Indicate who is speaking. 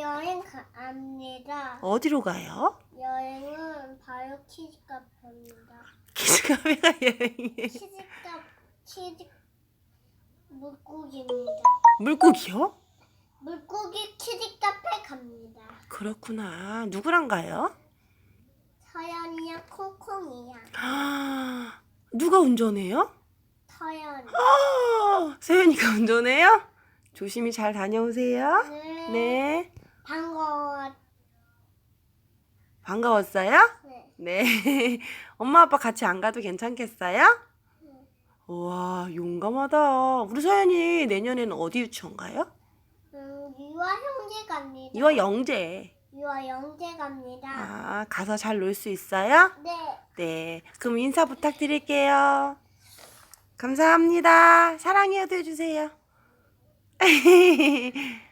Speaker 1: 여행 갑니다.
Speaker 2: 어디로 가요?
Speaker 1: 여행은 바로 키즈 카페입니다.
Speaker 2: 키즈카페가 여행이에요.
Speaker 1: 키즈 카 키즈 물고기입니다.
Speaker 2: 물고기요?
Speaker 1: 물고기 키즈 카페 갑니다.
Speaker 2: 그렇구나. 누구랑 가요?
Speaker 1: 서연이야 콩콩이야.
Speaker 2: 아, 누가 운전해요?
Speaker 1: 서연.
Speaker 2: 아, 세연이가 운전해요? 조심히 잘 다녀오세요.
Speaker 1: 네.
Speaker 2: 네.
Speaker 1: 반가워.
Speaker 2: 반가웠어요?
Speaker 1: 네.
Speaker 2: 네. 엄마 아빠 같이 안 가도 괜찮겠어요?
Speaker 1: 네.
Speaker 2: 우와, 용감하다. 우리 서연이 내년에는 어디 유치원 가요?
Speaker 1: 음, 유아 형제 갑니다.
Speaker 2: 이와 영재.
Speaker 1: 유아 영재 갑니다.
Speaker 2: 아, 가서 잘 놀 수 있어요?
Speaker 1: 네.
Speaker 2: 네. 그럼 인사 부탁드릴게요. 감사합니다. 사랑해요도 해주세요.